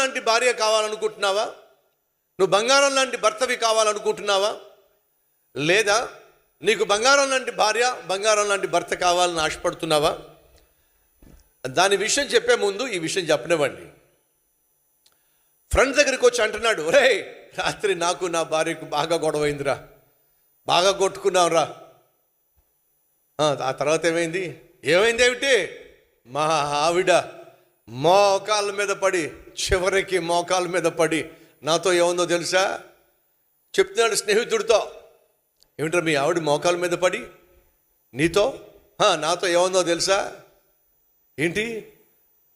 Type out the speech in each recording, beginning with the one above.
లాంటి భార్య కావాలనుకుంటున్నావా? నువ్వు బంగారం లాంటి భర్తవి కావాలనుకుంటున్నావా? లేదా నీకు బంగారం లాంటి భార్య బంగారం లాంటి భర్త కావాలని ఆశపడుతున్నావా? దాని విషయం చెప్పే ముందు ఈ విషయం చెప్పనివ్వండి. ఫ్రెండ్ దగ్గరికి వచ్చి అంటున్నాడు రే రాత్రి నాకు నా భార్యకు బాగా గొడవైందిరా. బాగా కొట్టుకున్నావురా. ఆ తర్వాత ఏమైంది? ఏమైంది ఏమిటి? మా ఆవిడ మోకాల మీద పడి చివరికి మోకాల మీద పడి నాతో ఏముందో తెలుసా? చెప్తున్నాడు స్నేహితుడితో. ఏమిటో మీ ఆవిడ మోకాల మీద పడి? నీతో? నాతో ఏముందో తెలుసా? ఏంటి?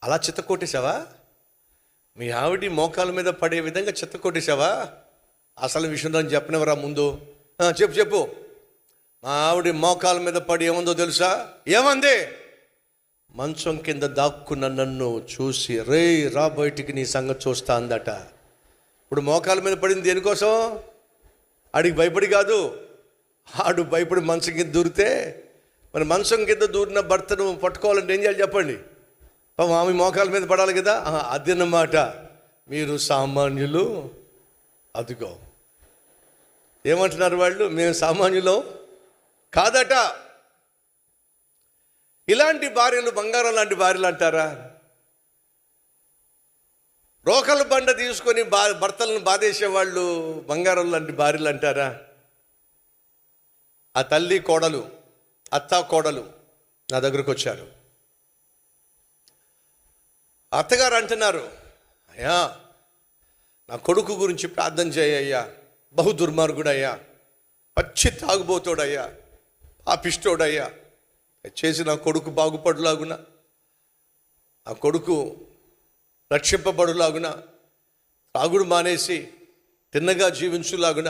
అలా చిత్త కొట్టేశావా? మీ ఆవిడ మోకాల మీద పడే విధంగా చిత్త కొట్టేశావా? అసలు విషయం దాన్ని చెప్పనివరా ముందు? చెప్పు చెప్పు. మా ఆవిడ మోకాల మీద పడి ఏముందో తెలుసా? ఏమంది? మంచం కింద దాక్కున్న నన్ను చూసి రే రా బయటికి నీ సంగతి చూస్తా అందట. ఇప్పుడు మోకాల మీద పడింది దేనికోసం? ఆడికి భయపడి కాదు. ఆడు భయపడి మంచం కింద దూరితే మరి మంచం కింద దూరిన భర్తను పట్టుకోవాలంటే ఏం చేయాలి చెప్పండి? పాపం ఆమె మోకాల మీద పడాలి కదా? ఆహా, అదన్నమాట మీరు సామాన్యులు. అదుగో. ఏమంటున్నారు వాళ్ళు? మేము సామాన్యులం కాదట. ఇలాంటి భార్యలు బంగారం లాంటి భార్యలు అంటారా? రోకల బండ తీసుకొని బా భర్తలను బాధేసే వాళ్ళు బంగారం లాంటి భార్యలు అంటారా? ఆ తల్లి కోడలు అత్త కోడలు నా దగ్గరకు వచ్చారు. అత్తగారు అంటున్నారు అయ్యా నా కొడుకు గురించి ప్రార్థన చేయ్యా బహు దుర్మార్గుడయ్యా పచ్చి తాగుబోతోడయ్యా పాపిష్టోడయ్యా చేసి నా కొడుకు బాగుపడులాగున ఆ కొడుకు రక్షింపబడులాగున తాగుడు మానేసి తిన్నగా జీవించులాగున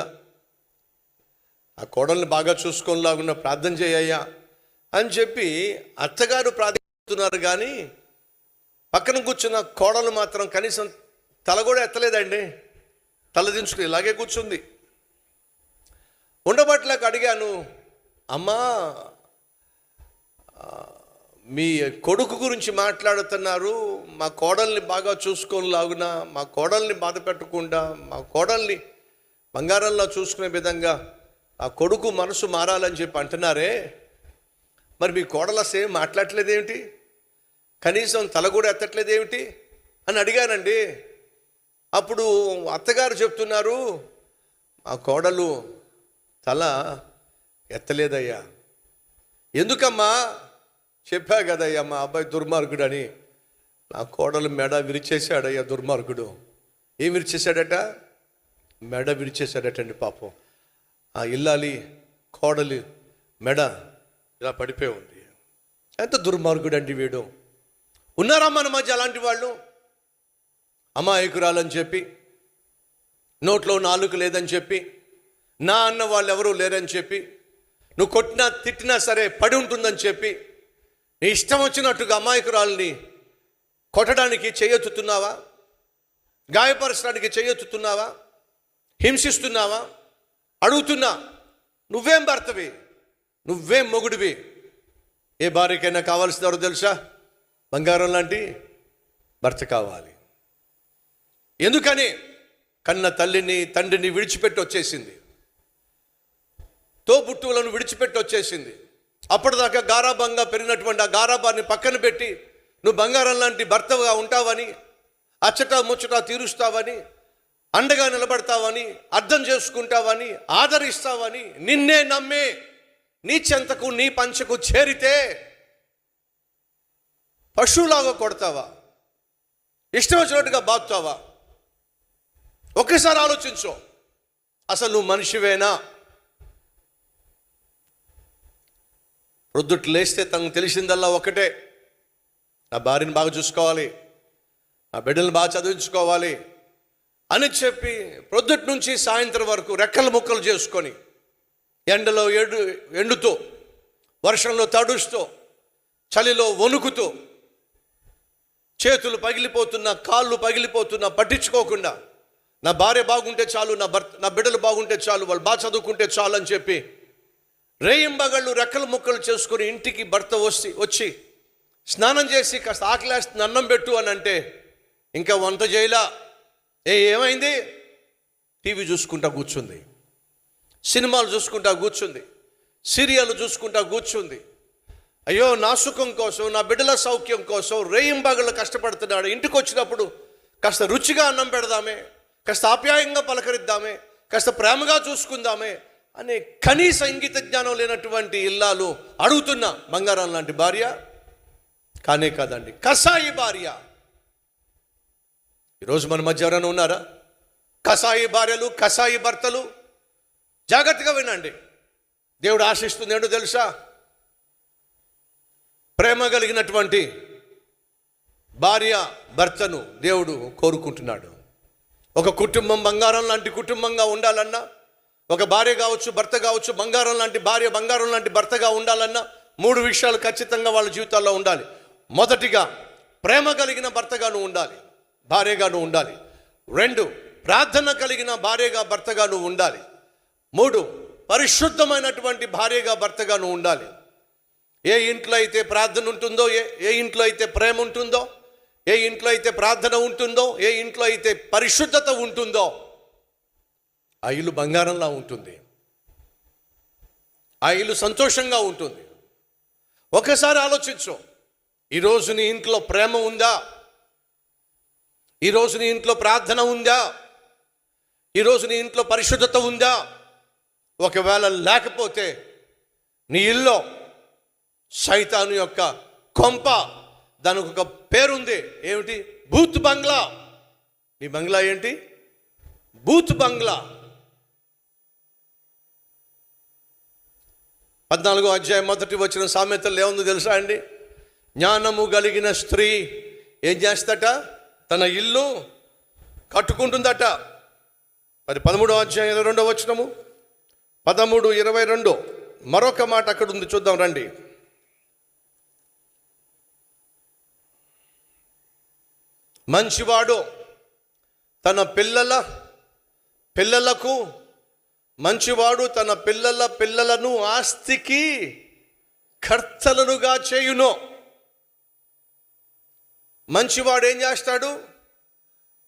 ఆ కోడల్ని బాగా చూసుకోలాగున ప్రార్థన చేయ్యా అని చెప్పి అత్తగారు ప్రార్థిస్తున్నారు కానీ పక్కన కూర్చున్న కోడలు మాత్రం కనీసం తల కూడా ఎత్తలేదండి. తలదించుకుని ఇలాగే కూర్చుంది. ఉండబట్లకు అడిగాను అమ్మా మీ కొడుకు గురించి మాట్లాడుతున్నారు మా కోడల్ని బాగా చూసుకొని లాగున మా కోడల్ని బాధ పెట్టకుండా మా కోడల్ని బంగారంలో చూసుకునే విధంగా ఆ కొడుకు మనసు మారాలని చెప్పి అంటున్నారే? మరి మీ కోడలు అసలు ఏం మాట్లాడలేదేమిటి కనీసం తల కూడా ఎత్తట్లేదేమిటి? అని అడిగానండి. అప్పుడు అత్తగారు చెప్తున్నారు మా కోడలు తల ఎత్తలేదయ్యా. ఎందుకమ్మా? చెప్పా కదయ్యా మా అబ్బాయి దుర్మార్గుడని. నా కోడలు మెడ విరిచేశాడయ్యా దుర్మార్గుడు. ఏం విరిచేశాడట? మెడ విరిచేశాడటండి పాపం. ఆ ఇల్లాలి కోడలి మెడ ఇలా పడిపోయి ఉంది. ఎంత దుర్మార్గుడు అండి వీడు. ఉన్నారా మన మధ్య అలాంటి వాళ్ళు? అమాయకురాలని చెప్పి నోట్లో నాలుగు లేదని చెప్పి నా అన్న వాళ్ళు ఎవరూ లేరని చెప్పి నువ్వు కొట్టినా తిట్టినా సరే పడి ఉంటుందని చెప్పి నీ ఇష్టం వచ్చినట్టుగా అమాయకురాలని కొట్టడానికి చేయొత్తుతున్నావా? గాయపరచడానికి చేయొత్తుతున్నావా? హింసిస్తున్నావా? అడుగుతున్నా. నువ్వేం భర్తవి? నువ్వేం మొగుడివి? ఏ భార్యకైనా కావాల్సినారో తెలుసా? బంగారం లాంటి భర్త కావాలి. ఎందుకని? కన్న తల్లిని తండ్రిని విడిచిపెట్టి వచ్చేసింది తోబుట్టువులను విడిచిపెట్టి వచ్చేసింది అప్పటిదాకా గారాభంగా పెరిగినటువంటి ఆ గారాబాన్ని పక్కన పెట్టి నువ్వు బంగారం లాంటి భర్తగా ఉంటావని అచ్చట ముచ్చట తీరుస్తావని అండగా నిలబడతావని అర్థం చేసుకుంటావని ఆదరిస్తావని నిన్నే నమ్మే నీ చెంతకు నీ పంచకు చేరితే పశువులాగా కొడతావా? ఇష్టం వచ్చినట్టుగా బాగుతావా ఒక్కసారి ఆలోచించు. అసలు నువ్వు మనిషివేనా? ప్రొద్దుట్లు లేస్తే తనకు తెలిసిందల్లా ఒకటే. నా భార్యను బాగా చూసుకోవాలి. నా బిడ్డలను బాగా చదివించుకోవాలి అని చెప్పి ప్రొద్దుటి నుంచి సాయంత్రం వరకు రెక్కలు ముక్కలు చేసుకొని ఎండలో ఎండు ఎండుతూ వర్షంలో తడుస్తూ చలిలో వణుకుతూ చేతులు పగిలిపోతున్న కాళ్ళు పగిలిపోతున్నా పట్టించుకోకుండా నా భార్య బాగుంటే చాలు నా భర్త నా బిడ్డలు బాగుంటే చాలు వాళ్ళు బాగా చదువుకుంటే చాలు అని చెప్పి రేయింబగళ్ళు రెక్కలు ముక్కలు చేసుకుని ఇంటికి భర్త వచ్చి వచ్చి స్నానం చేసి కాస్త ఆకలేస్తుంది అన్నం పెట్టు అని అంటే ఇంకా వంట చేయలా. ఏ ఏమైంది? టీవీ చూసుకుంటా కూర్చుంది. సినిమాలు చూసుకుంటా కూర్చుంది. సీరియల్ చూసుకుంటా కూర్చుంది. అయ్యో నా సుఖం కోసం నా బిడ్డల సౌఖ్యం కోసం రేయింబగళ్ళు కష్టపడుతున్నాడు. ఇంటికి వచ్చినప్పుడు కాస్త రుచిగా అన్నం పెడదామే కాస్త ఆప్యాయంగా పలకరిద్దామే కాస్త ప్రేమగా చూసుకుందామే అనే కనీస ఇంగిత జ్ఞానం లేనటువంటి ఇల్లాలు అడుగుతున్న బంగారం లాంటి భార్య? కానే కాదండి కసాయి భార్య. ఈరోజు మన మధ్య ఎవరైనా ఉన్నారా? కసాయి భార్యలు కసాయి భర్తలు? జాగ్రత్తగా వినండి. దేవుడు ఆశిస్తుంది ఏంటో తెలుసా? ప్రేమ కలిగినటువంటి భార్య భర్తను దేవుడు కోరుకుంటున్నాడు. ఒక కుటుంబం బంగారం లాంటి కుటుంబంగా ఉండాలన్నా ఒక భార్య కావచ్చు భర్త కావచ్చు బంగారం లాంటి భార్య బంగారం లాంటి భర్తగా ఉండాలన్నా మూడు విషయాలు ఖచ్చితంగా వాళ్ళ జీవితాల్లో ఉండాలి. మొదటిగా ప్రేమ కలిగిన భర్తగాను ఉండాలి భార్యగాను ఉండాలి. రెండు ప్రార్థన కలిగిన భార్యగా భర్తగాను ఉండాలి. మూడు పరిశుద్ధమైనటువంటి భార్యగా భర్తగాను ఉండాలి. ఏ ఇంట్లో అయితే ప్రార్థన ఉంటుందో ఏ ఏ ఇంట్లో అయితే ప్రేమ ఉంటుందో ఏ ఇంట్లో అయితే ప్రార్థన ఉంటుందో ఏ ఇంట్లో అయితే పరిశుద్ధత ఉంటుందో ఆ ఇల్లు బంగారంలా ఉంటుంది. ఆ ఇల్లు సంతోషంగా ఉంటుంది. ఒకసారి ఆలోచించు. ఈరోజు నీ ఇంట్లో ప్రేమ ఉందా? ఈరోజు నీ ఇంట్లో ప్రార్థన ఉందా? ఈరోజు నీ ఇంట్లో పరిశుద్ధత ఉందా? ఒకవేళ లేకపోతే నీ ఇల్లు సైతాను యొక్క కొంప దానికి ఒక పేరుంది. ఏమిటి? బూత్ బంగ్లా. నీ బంగ్లా ఏంటి? బూత్ బంగ్లా. పద్నాలుగో అధ్యాయం మొదటి వచ్చిన సామెతలు ఏముందో తెలుసా అండి? జ్ఞానము కలిగిన స్త్రీ ఏం చేస్తట తన ఇల్లు కట్టుకుంటుందట. మరి పదమూడో అధ్యాయం ఇరవై రెండో వచ్చినము పదమూడు ఇరవై రెండు. మరొక మాట అక్కడ ఉంది చూద్దాం రండి. మంచివాడు తన పిల్లల పిల్లలకు మంచివాడు తన పిల్లల పిల్లలను ఆస్తికి కర్తలనుగా చేయును. మంచివాడు ఏం చేస్తాడు?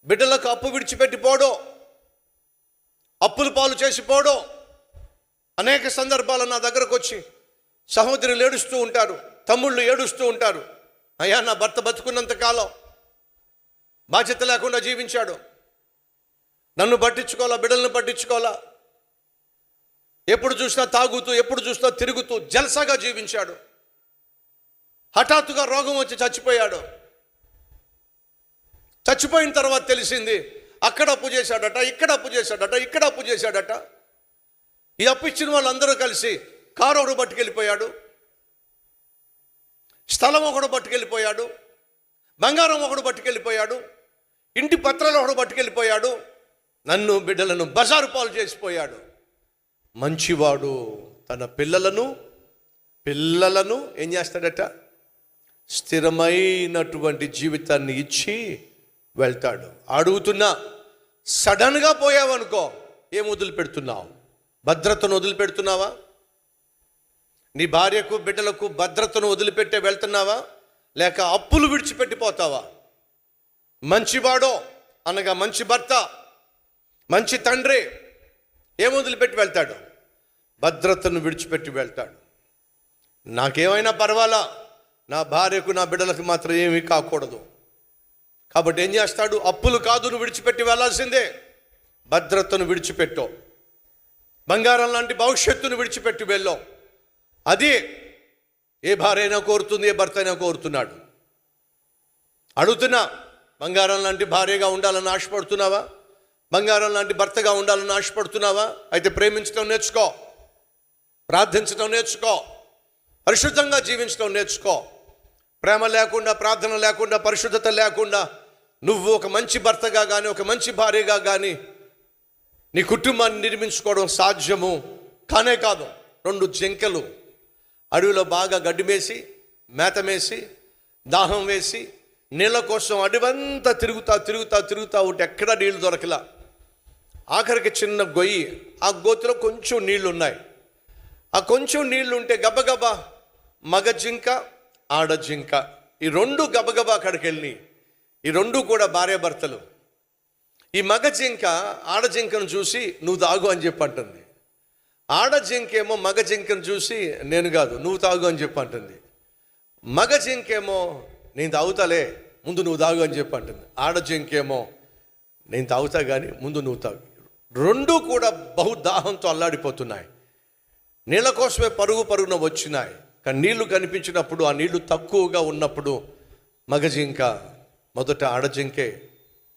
బిడ్డలకు అప్పు విడిచిపెట్టిపోడో. అప్పులు పాలు చేసిపోడో. అనేక సందర్భాలు నా దగ్గరకు వచ్చి సహోదరులు ఏడుస్తూ ఉంటారు తమ్ముళ్ళు ఏడుస్తూ ఉంటారు. అయ్యా నా భర్త బతుకున్నంత కాలం బాధ్యత లేకుండా జీవించాడు. నన్ను పట్టించుకోవాలా బిడ్డలను పట్టించుకోవాలా? ఎప్పుడు చూసినా తాగుతూ ఎప్పుడు చూసినా తిరుగుతూ జల్సాగా జీవించాడు. హఠాత్తుగా రోగం వచ్చి చచ్చిపోయాడు. చచ్చిపోయిన తర్వాత తెలిసింది అక్కడ అప్పు చేశాడట ఇక్కడ అప్పు చేశాడట ఇక్కడ అప్పు చేశాడట. ఈ అప్పు ఇచ్చిన వాళ్ళందరూ కలిసి కారు ఒకడు పట్టుకెళ్ళిపోయాడు. స్థలం ఒకడు పట్టుకెళ్ళిపోయాడు. బంగారం ఒకడు పట్టుకెళ్ళిపోయాడు. ఇంటి పత్రాలు ఒకడు పట్టుకెళ్ళిపోయాడు. నన్ను బిడ్డలను బజారు పాలు చేసిపోయాడు. మంచివాడు తన పిల్లలను పిల్లలను ఏం చేస్తాడట? స్థిరమైనటువంటి జీవితాన్ని ఇచ్చి వెళ్తాడు. అడుగుతున్నా సడన్గా పోయావనుకో ఏం వదిలిపెడుతున్నావు? భద్రతను వదిలిపెడుతున్నావా? నీ భార్యకు బిడ్డలకు భద్రతను వదిలిపెట్టే వెళ్తున్నావా? లేక అప్పులు విడిచిపెట్టిపోతావా? మంచివాడో అనగా మంచి భర్త మంచి తండ్రి ఏం వదిలిపెట్టి వెళ్తాడు? భద్రతను విడిచిపెట్టి వెళ్తాడు. నాకేమైనా పర్వాలా? నా భార్యకు నా బిడ్డలకు మాత్రం ఏమీ కాకూడదు. కాబట్టి ఏం చేస్తాడు? అప్పులు కాదు నువ్వు విడిచిపెట్టి వెళ్ళాల్సిందే. భద్రతను విడిచిపెట్టో. బంగారం లాంటి భవిష్యత్తును విడిచిపెట్టి వెళ్ళో. అది ఏ భార్య అయినా కోరుతుంది ఏ భర్త అయినా కోరుతున్నాడు. అడుగుతున్నా బంగారం లాంటి భార్యగా ఉండాలని ఆశపడుతున్నావా? బంగారం లాంటి భర్తగా ఉండాలని ఆశపడుతున్నావా? అయితే ప్రేమించడం నేర్చుకో. ప్రార్థించడం నేర్చుకో. పరిశుద్ధంగా జీవించడం నేర్చుకో. ప్రేమ లేకుండా ప్రార్థన లేకుండా పరిశుద్ధత లేకుండా నువ్వు ఒక మంచి భర్తగా కానీ ఒక మంచి భార్యగా కానీ నీ కుటుంబాన్ని నిర్మించుకోవడం సాధ్యము. కానే కాదు రెండు జింకలు. అడవిలో బాగా గడ్డి మేసి మేత మేసి దాహం వేసి నీళ్ళ కోసం అడవంతా తిరుగుతా తిరుగుతా తిరుగుతా ఉంటే ఎక్కడా నీళ్ళు దొరకలా. ఆఖరికి చిన్న గొయ్యి. ఆ గోతిలో కొంచెం నీళ్ళు ఉన్నాయి ఆ కొంచెం నీళ్ళు ఉంటే గబగబా మగ జింక ఆడ జింక. ఈ రెండు గబగబా అక్కడికి వెళ్ళి ఈ రెండు కూడా భార్యాభర్తలు. ఈ మగ జింక ఆడ జింకను చూసి నువ్వు తాగు అని చెప్పి అంటుంది. ఆడ జింకేమో మగ జింకను చూసి నేను కాదు నువ్వు తాగు అని చెప్పి అంటుంది. మగ జింకేమో నేను తాగుతాలే ముందు నువ్వు తాగు అని చెప్పి అంటుంది. ఆడ జింకేమో నేను తాగుతా కానీ ముందు నువ్వు తాగు. రెండు కూడా బహు దాహంతో అల్లాడిపోతున్నాయి. నీళ్ళ కోసమే పరుగు పరుగున వచ్చినాయి. కానీ నీళ్ళు కనిపించినప్పుడు ఆ నీళ్ళు తక్కువగా ఉన్నప్పుడు మగజింక మొదట ఆడజింకే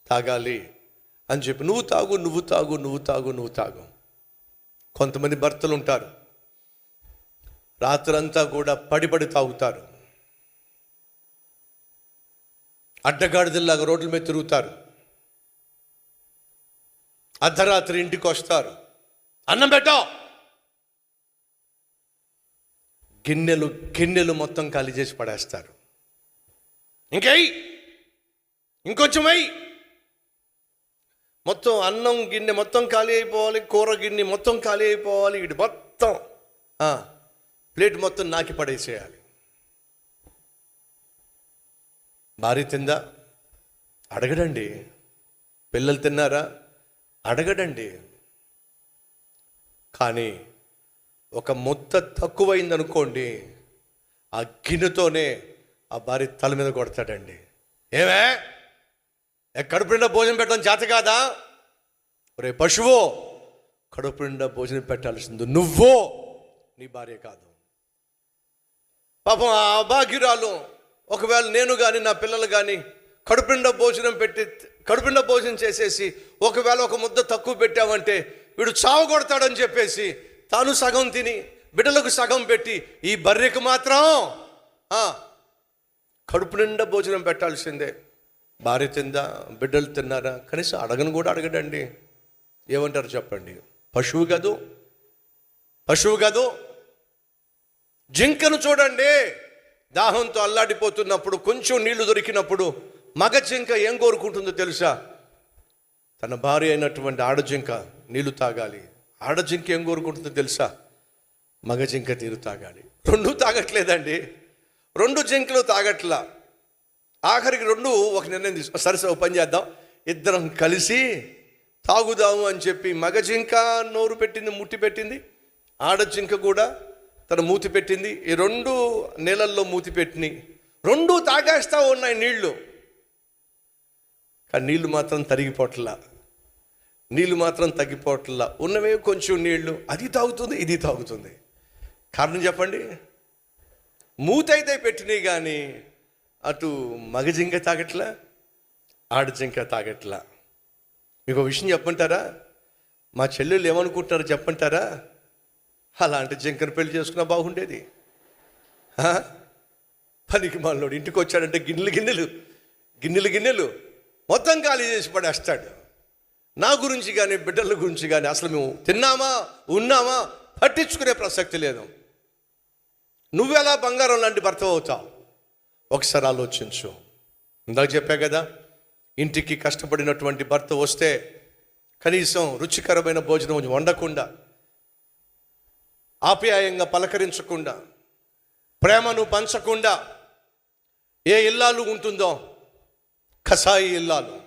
తాగాలి అని చెప్పి నువ్వు తాగు నువ్వు తాగు నువ్వు తాగు నువ్వు తాగు. కొంతమంది భర్తలు ఉంటారు. రాత్రంతా కూడా పడిపడి తాగుతారు. అడ్డగాడిదల్లాగా రోడ్ల మీద తిరుగుతారు. అర్ధరాత్రి ఇంటికి వస్తారు. అన్నం పెట్టావు గిన్నెలు గిన్నెలు మొత్తం ఖాళీ చేసి పడేస్తారు. ఇంకై ఇంకొంచెమై మొత్తం అన్నం గిన్నె మొత్తం ఖాళీ అయిపోవాలి కూర గిన్నె మొత్తం ఖాళీ అయిపోవాలి ఇటు మొత్తం ప్లేట్ మొత్తం నాకి పడేసేయాలి. భార్య తిందా? అడగడండి. పిల్లలు తిన్నారా? అడగడండి. కానీ ఒక ముద్ద తక్కువైందనుకోండి ఆ గిన్నెతోనే ఆ భార్య తల మీద కొడతాడండి. ఏమే? కడుపు నిండా భోజనం పెట్టడం చేత కాదా? రే పశువో కడుపు నిండా భోజనం పెట్టాల్సింది నువ్వో నీ భార్య కాదు. పాపం ఆ అభాగ్యురాలు ఒకవేళ నేను కానీ నా పిల్లలు కానీ కడుపు నిండా భోజనం పెట్టి కడుపు నిండా భోజనం చేసేసి ఒకవేళ ఒక ముద్ద తక్కువ పెట్టామంటే వీడు చావు కొడతాడని చెప్పేసి తాను సగం తిని బిడ్డలకు సగం పెట్టి ఈ బర్రెకు మాత్రం కడుపు నిండా భోజనం పెట్టాల్సిందే. భార్య తిందా బిడ్డలు తిన్నారా? కనీసం అడగను కూడా అడగడండి. ఏమంటారు చెప్పండి? పశువు కదూ పశువు కదూ జింకను చూడండి. దాహంతో అల్లాడిపోతున్నప్పుడు కొంచెం నీళ్ళు దొరికినప్పుడు మగ జింక ఏం కోరుకుంటుందో తెలుసా? తన భార్య అయినటువంటి ఆడ జింక నీళ్ళు తాగాలి. ఆడ జింక ఏం కోరుకుంటుందో తెలుసా? మగ జింక తీరు తాగాలి. రెండు తాగట్లేదండి. రెండు జింకలు తాగట్లా. ఆఖరికి రెండు ఒక నిర్ణయం తీసుకో సరే సరే, పని చేద్దాం. ఇద్దరం కలిసి తాగుదాము అని చెప్పి మగ జింక నోరు పెట్టింది ముట్టి పెట్టింది. ఆడ జింక కూడా తన మూతి పెట్టింది. ఈ రెండు నీళ్ళల్లో మూతి పెట్టినాయి రెండు తాగేస్తా ఉన్నాయి నీళ్ళు. కానీ నీళ్ళు మాత్రం తరిగిపోట్లా. నీళ్ళు మాత్రం తగ్గిపోవట్లా. ఉన్నవే కొంచెం నీళ్ళు. అది తాగుతుంది ఇది తాగుతుంది. కారణం చెప్పండి? మూతైతే అయితే పెట్టినాయి కానీ అటు మగ జింక తాగట్లా ఆడ జింక తాగట్లా. మీకు ఒక విషయం చెప్పంటారా మా చెల్లెళ్ళు ఏమనుకుంటారో చెప్పంటారా అలాంటి జింకను పెళ్ళి చేసుకున్నా బాగుండేది. పనికి మనలోడు ఇంటికి వచ్చాడంటే గిన్నెలు గిన్నెలు గిన్నెలు గిన్నెలు మొత్తం ఖాళీ చేసి పడేస్తాడు. నా గురించి కానీ బిడ్డల గురించి కానీ అసలు మేము తిన్నామా ఉన్నామా పట్టించుకునే ప్రసక్తి లేదు. నువ్వెలా బంగారం లాంటి భర్త అవుతావు? ఒకసారి ఆలోచించు. ఇందాక చెప్పా కదా ఇంటికి కష్టపడినటువంటి భర్త వస్తే కనీసం రుచికరమైన భోజనం వండకుండా ఆప్యాయంగా పలకరించకుండా ప్రేమను పంచకుండా ఏ ఇల్లాలు ఉంటుందో కసాయి ఇల్లాలు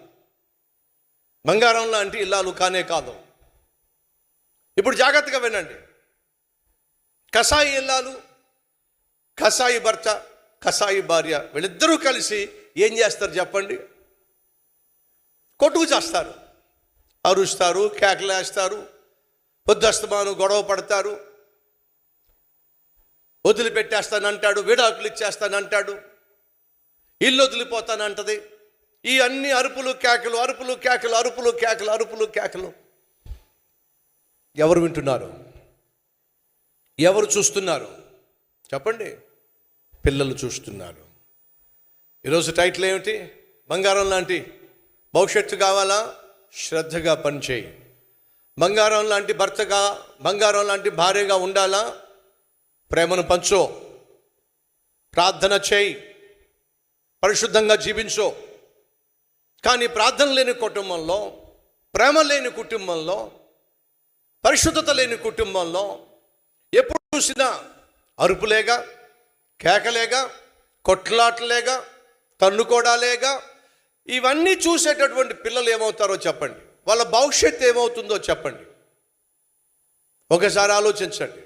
బంగారం లాంటి ఇల్లాలు కానే కాదు. ఇప్పుడు జాగ్రత్తగా వినండి. కసాయి ఇల్లాలు కసాయి భర్త కసాయి భార్య వీళ్ళిద్దరూ కలిసి ఏం చేస్తారు చెప్పండి? కొట్టుకు చేస్తారు. అరుస్తారు కేకలేస్తారు పొద్దుస్తమాను గొడవ పడతారు. వదిలిపెట్టేస్తానంటాడు విడాకులు ఇచ్చేస్తానంటాడు. ఇల్లు వదిలిపోతానంటది. ఈ అన్ని అరుపులు కేకలు అరుపులు కేకలు అరుపులు కేకలు అరుపులు కేకలు. ఎవరు వింటున్నారు? ఎవరు చూస్తున్నారు? చెప్పండి. పిల్లలు చూస్తున్నారు. ఈరోజు టైటిల్ ఏమిటి? బంగారం లాంటి భవిష్యత్తు కావాలా? శ్రద్ధగా పనిచేయి. బంగారం లాంటి భర్తగా బంగారం లాంటి భార్యగా ఉండాలా? ప్రేమను పంచో. ప్రార్థన చేయి. పరిశుద్ధంగా జీవించో. కానీ ప్రార్థన లేని కుటుంబంలో ప్రేమ లేని కుటుంబంలో పరిశుద్ధత లేని కుటుంబంలో ఎప్పుడు చూసినా అరుపులేగా కేకలేగా కొట్లాటలేగా తన్నుకోడాలేగా ఇవన్నీ చూసేటటువంటి పిల్లలు ఏమవుతారో చెప్పండి. వాళ్ళ భవిష్యత్తు ఏమవుతుందో చెప్పండి. ఒకసారి ఆలోచించండి.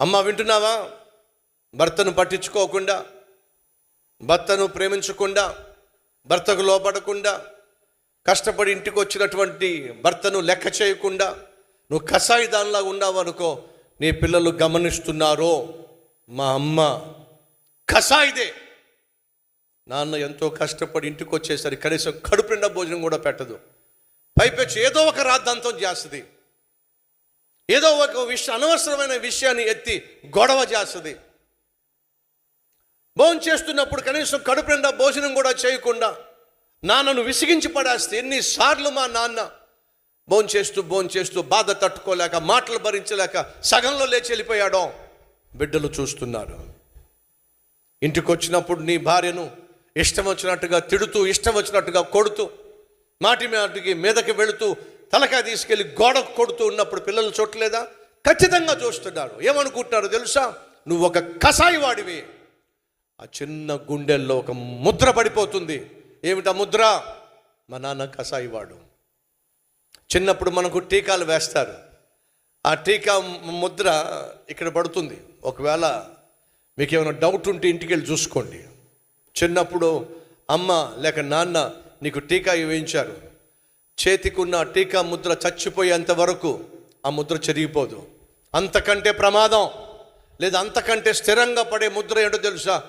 అమ్మ వింటున్నావా? భర్తను పట్టించుకోకుండా భర్తను ప్రేమించకుండా భర్తకు లోపడకుండా కష్టపడి ఇంటికి వచ్చినటువంటి భర్తను లెక్క చేయకుండా నువ్వు కషాయి దానిలా ఉన్నావనుకో నీ పిల్లలు గమనిస్తున్నారో మా అమ్మ కషాయిదే. నాన్న ఎంతో కష్టపడి ఇంటికి వచ్చేసరి కనీసం కడుపు నిండా భోజనం కూడా పెట్టదు. పైపెచ్చి ఏదో ఒక రాద్ధాంతం చేస్తుంది. ఏదో ఒక విషయం అనవసరమైన విషయాన్ని ఎత్తి గొడవ చేస్తుంది. భోజనం చేస్తున్నప్పుడు కనీసం కడుపు నిండా భోజనం కూడా చేయకుండా నాన్నను విసిగించి పడేస్తే ఎన్నిసార్లు మా నాన్న భోజనం చేస్తూ భోజనం చేస్తూ బాధ తట్టుకోలేక మాటలు భరించలేక సగంలో లేచి వెళ్ళిపోయాడో. బిడ్డలు చూస్తున్నారు. ఇంటికి వచ్చినప్పుడు నీ భార్యను ఇష్టం వచ్చినట్టుగా తిడుతూ ఇష్టం వచ్చినట్టుగా కొడుతూ మాటి మాటికి మీదకి వెళుతూ తలకాయ తీసుకెళ్ళి గోడకు కొడుతూ ఉన్నప్పుడు పిల్లలు చూడలేదా? ఖచ్చితంగా చూస్తున్నారు ఏమనుకుంటున్నారు తెలుసా? నువ్వు ఒక కసాయి వాడివి ఆ చిన్న గుండెల్లో ఒక ముద్ర పడిపోతుంది. ఏమిటా ముద్ర? మా నాన్న కసాయి వాడు చిన్నప్పుడు మనకు టీకాలు వేస్తారు. ఆ టీకా ముద్ర ఇక్కడ పడుతుంది. ఒకవేళ మీకు ఏమైనా డౌట్ ఉంటే ఇంటికి వెళ్ళి చూసుకోండి. చిన్నప్పుడు అమ్మ లేక నాన్న నీకు టీకా వేయించారు. చేతికున్న టీకా ముద్ర చచ్చిపోయేంత వరకు ఆ ముద్ర చెరిగిపోదు. అంతకంటే ప్రమాదం లేదా అంతకంటే స్థిరంగా పడే ముద్ర ఏంటో తెలుసా?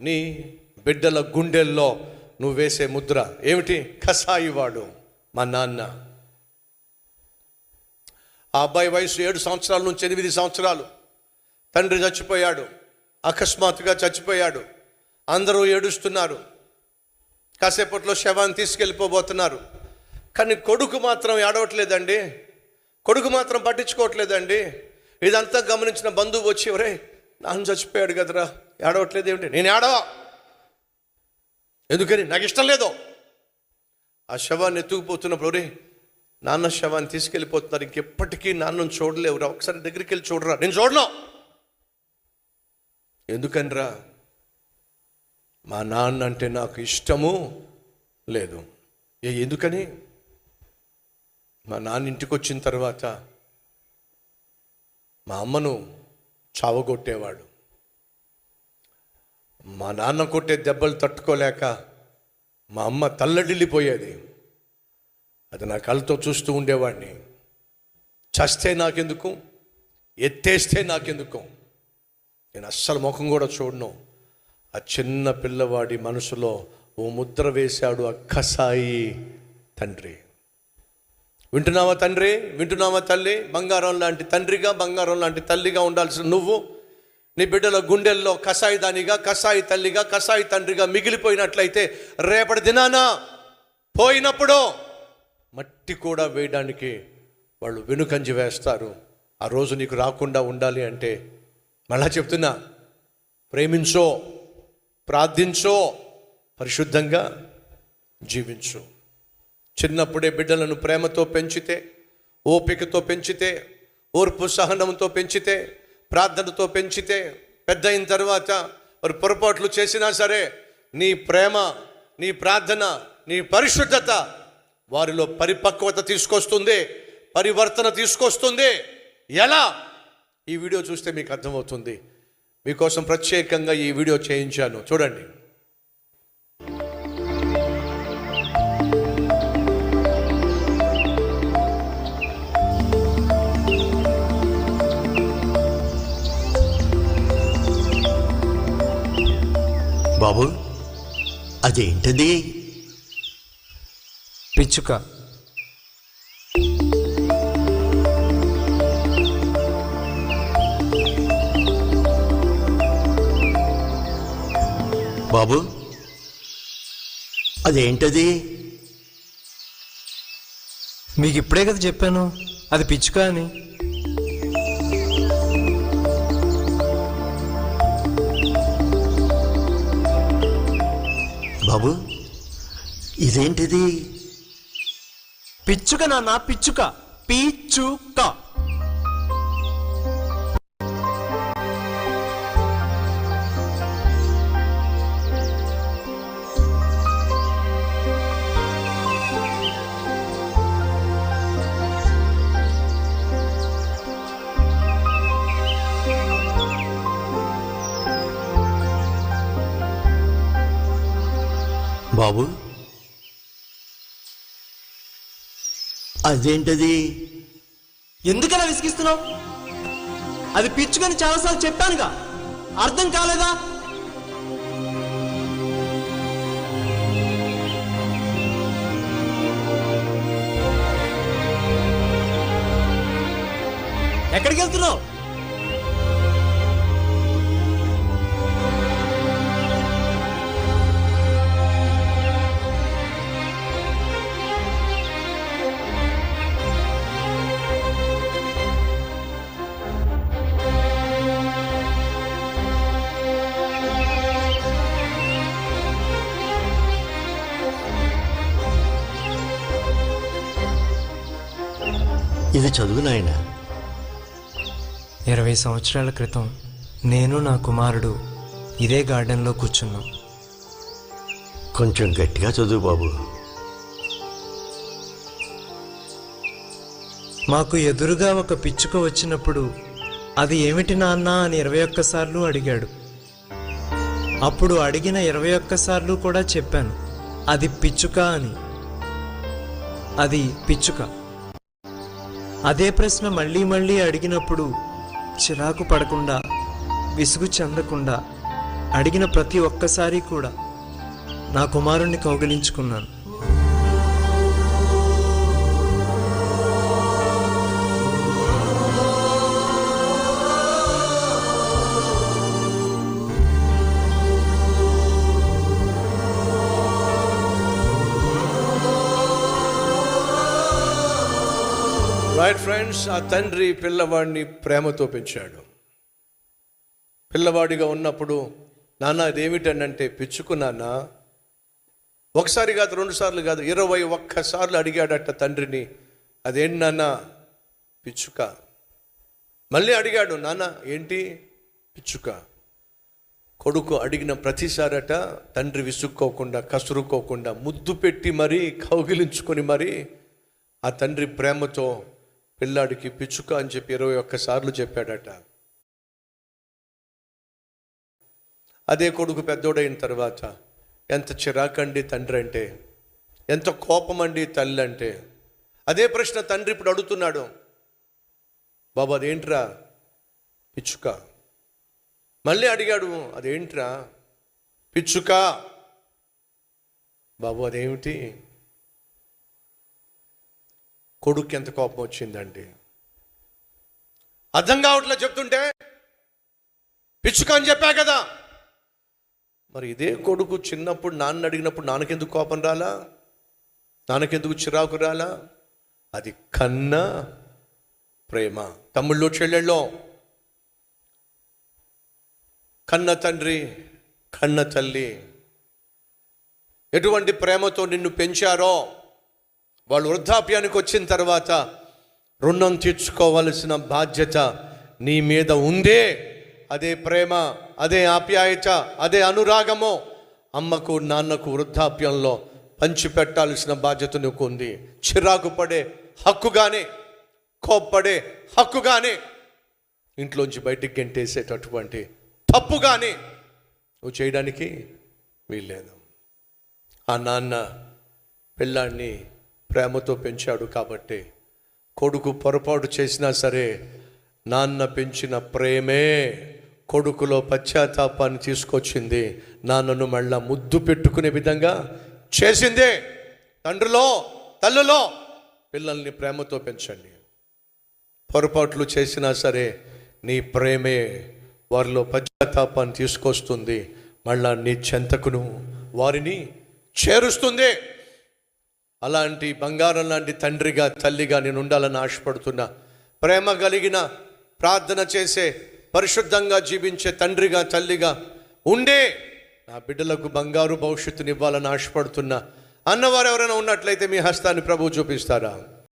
నీ బిడ్డల గుండెల్లో నువ్వు వేసే ముద్ర ఏమిటి? కసాయివాడు మా నాన్న. ఆ అబ్బాయి వయసు ఏడు సంవత్సరాల నుంచి ఎనిమిది సంవత్సరాలు. తండ్రి చచ్చిపోయాడు అకస్మాత్తుగా చచ్చిపోయాడు. అందరూ ఏడుస్తున్నారు. కాసేపట్లో శవాన్ని తీసుకెళ్ళిపోబోతున్నారు. కానీ కొడుకు మాత్రం ఏడవట్లేదండి. కొడుకు మాత్రం పట్టించుకోవట్లేదండి. ఇదంతా గమనించిన బంధువు వచ్చి ఎవరే నాన్న చచ్చిపోయాడు కదరా. ఏడవట్లేదు ఏమిటి? నేను ఏడవ. ఎందుకని? నాకు ఇష్టం లేదు. ఆ శవాన్ని ఎత్తుకుపోతున్నప్పుడు రే నాన్న శవాన్ని తీసుకెళ్ళిపోతున్నారు. ఇంకెప్పటికీ నాన్నను చూడలేవురా ఒకసారి దగ్గరికి వెళ్ళి చూడరా. నేను చూడను. ఎందుకనరా మా నాన్న అంటే నాకు ఇష్టము లేదు. ఏ ఎందుకని? మా నాన్న ఇంటికి వచ్చిన తర్వాత మా అమ్మను చావగొట్టేవాడు. మా నాన్న కొట్టే దెబ్బలు తట్టుకోలేక మా అమ్మ తల్లడిల్లిపోయేది. అది నా కళ్ళతో చూస్తూ ఉండేవాడిని. చస్తే నాకెందుకు? ఎత్తేస్తే నాకెందుకు? నేను అస్సలు ముఖం కూడా చూడను. ఆ చిన్న పిల్లవాడి మనసులో ఓ ముద్ర వేశాడు అక్కసాయి తండ్రి. వింటున్నావా తండ్రి? వింటున్నావా తల్లి? బంగారం లాంటి తండ్రిగా బంగారం లాంటి తల్లిగా ఉండాల్సిన నువ్వు నీ బిడ్డల గుండెల్లో కషాయి దానిగా కషాయి తల్లిగా కషాయి తండ్రిగా మిగిలిపోయినట్లయితే రేపటి దినాన పోయినప్పుడు మట్టి కూడా వేయడానికి వాళ్ళు వెనుకంజి వేస్తారు. ఆ రోజు నీకు రాకుండా ఉండాలి అంటే మళ్ళా చెప్తున్నా ప్రేమించో ప్రార్థించో పరిశుద్ధంగా జీవించు. చిన్నప్పుడే బిడ్డలను ప్రేమతో పెంచితే ఓపికతో పెంచితే ఓర్పు సహనంతో పెంచితే ప్రార్థనతో పెంచితే పెద్ద అయిన తర్వాత వారు పొరపాట్లు చేసినా సరే నీ ప్రేమ నీ ప్రార్థన నీ పరిశుద్ధత వారిలో పరిపక్వత తీసుకొస్తుంది పరివర్తన తీసుకొస్తుంది. ఎలా? ఈ వీడియో చూస్తే మీకు అర్థమవుతుంది. మీకోసం ప్రత్యేకంగా ఈ వీడియో చేయించాను. చూడండి. బాబు అదేంటది పిచ్చుక. బాబు అదేంటది మీకు ఇప్పుడే కదా చెప్పాను అది పిచ్చుక అని. బాబు ఇదేంటిది? పిచ్చుక నాన్న పిచ్చుక. పిచ్చుక బాబు. అదేంటది? ఎందుకలా విసిగిస్తున్నావు? అది పిచ్చుకొని చాలాసార్లు చెప్పానుగా. అర్థం కాలేదా? ఎక్కడికి వెళ్తున్నావు ఇది చదువు నాయన. ఇరవై సంవత్సరాల క్రితం నేను నా కుమారుడు ఇదే గార్డెన్లో కూర్చున్నాం. కొంచెం గట్టిగా చదువు బాబు. మాకు ఎదురుగా ఒక పిచ్చుక వచ్చినప్పుడు అది ఏమిటి నాన్న అని ఇరవై ఒక్కసార్లు అడిగాడు. అప్పుడు అడిగిన ఇరవై ఒక్కసార్లు కూడా చెప్పాను. అది పిచ్చుక అని. అది పిచ్చుక. అదే ప్రశ్న మళ్ళీ మళ్ళీ అడిగినప్పుడు చిరాకు పడకుండా విసుగు చెందకుండా అడిగిన ప్రతి ఒక్కసారి కూడా నా కుమారుణ్ణి కౌగిలించుకున్నాను. రైట్ ఫ్రెండ్స్ ఆ తండ్రి పిల్లవాడిని ప్రేమతో పెంచాడు. పిల్లవాడిగా ఉన్నప్పుడు నాన్న అదేమిటనంటే పిచ్చుకు నాన్న ఒకసారి కాదు రెండు సార్లు కాదు ఇరవై ఒక్కసార్లు అడిగాడట తండ్రిని అదేంటి నాన్న పిచ్చుక? మళ్ళీ అడిగాడు నాన్న ఏంటి పిచ్చుక? కొడుకు అడిగిన ప్రతిసారట తండ్రి విసుక్కోకుండా కసురుకోకుండా ముద్దు పెట్టి మరీ కౌగిలించుకొని మరీ ఆ తండ్రి ప్రేమతో పిల్లాడికి పిచ్చుక అని చెప్పి ఇరవై ఒక్కసార్లు చెప్పాడట. అదే కొడుకు పెద్దోడైన తర్వాత ఎంత చిరాకండి తండ్రి అంటే ఎంత కోపమండి తల్లి అంటే. అదే ప్రశ్న తండ్రి ఇప్పుడు అడుగుతున్నాడు. బాబు అదేంట్రా పిచ్చుక? మళ్ళీ అడిగాడు అదేంట్రా పిచ్చుక? బాబు అదేమిటి? కొడుకు ఎంత కోపం వచ్చిందండి. అర్థం కావట్లే చెప్తుంటే పిచ్చుక అని చెప్పా కదా. మరి ఇదే కొడుకు చిన్నప్పుడు నాన్న అడిగినప్పుడు నాన్నకెందుకు కోపం రాలా? నాన్నకెందుకు చిరాకు రాలా? అది కన్న ప్రేమ. తమ్ముళ్ళు చెల్లెళ్ళో కన్న తండ్రి కన్న తల్లి. ఎటువంటి ప్రేమతో నిన్ను పెంచారో వాళ్ళు వృద్ధాప్యానికి వచ్చిన తర్వాత రుణం తీర్చుకోవలసిన బాధ్యత నీ మీద ఉందే. అదే ప్రేమ అదే ఆప్యాయత అదే అనురాగము. అమ్మకు నాన్నకు వృద్ధాప్యంలో పంచిపెట్టాల్సిన బాధ్యత నీకు ఉంది చిరాకు పడే హక్కుగానే కోప్పడే హక్కుగానే ఇంట్లోంచి బయటికి గెంటేసేటటువంటి తప్పుగానే నువ్వు చేయడానికి వీల్లేదు. ఆ నాన్న పిల్లాన్ని ప్రేమతో పెంచాడు కాబట్టి కొడుకు పొరపాటు చేసినా సరే నాన్న పెంచిన ప్రేమే కొడుకులో పశ్చాత్తాపాన్ని తీసుకొచ్చింది. నాన్నను మళ్ళా ముద్దు పెట్టుకునే విధంగా చేసిందే. తండ్రిలో తల్లులో పిల్లల్ని ప్రేమతో పెంచండి. పొరపాట్లు చేసినా సరే నీ ప్రేమే వారిలో పశ్చాత్తాపాన్ని తీసుకొస్తుంది. మళ్ళా నీ చెంతకును వారిని చేరుస్తుంది. అలాంటి బంగారం లాంటి తండ్రిగా తల్లిగా నేను ఉండాలని ఆశపడుతున్నా. ప్రేమ కలిగిన ప్రార్థన చేసే పరిశుద్ధంగా జీవించే తండ్రిగా తల్లిగా ఉండే నా బిడ్డలకు బంగారు భవిష్యత్తునివ్వాలని ఆశపడుతున్నా. అన్నవారు ఎవరైనా ఉన్నట్లయితే మీ హస్తాన్ని ప్రభు చూపిస్తారా?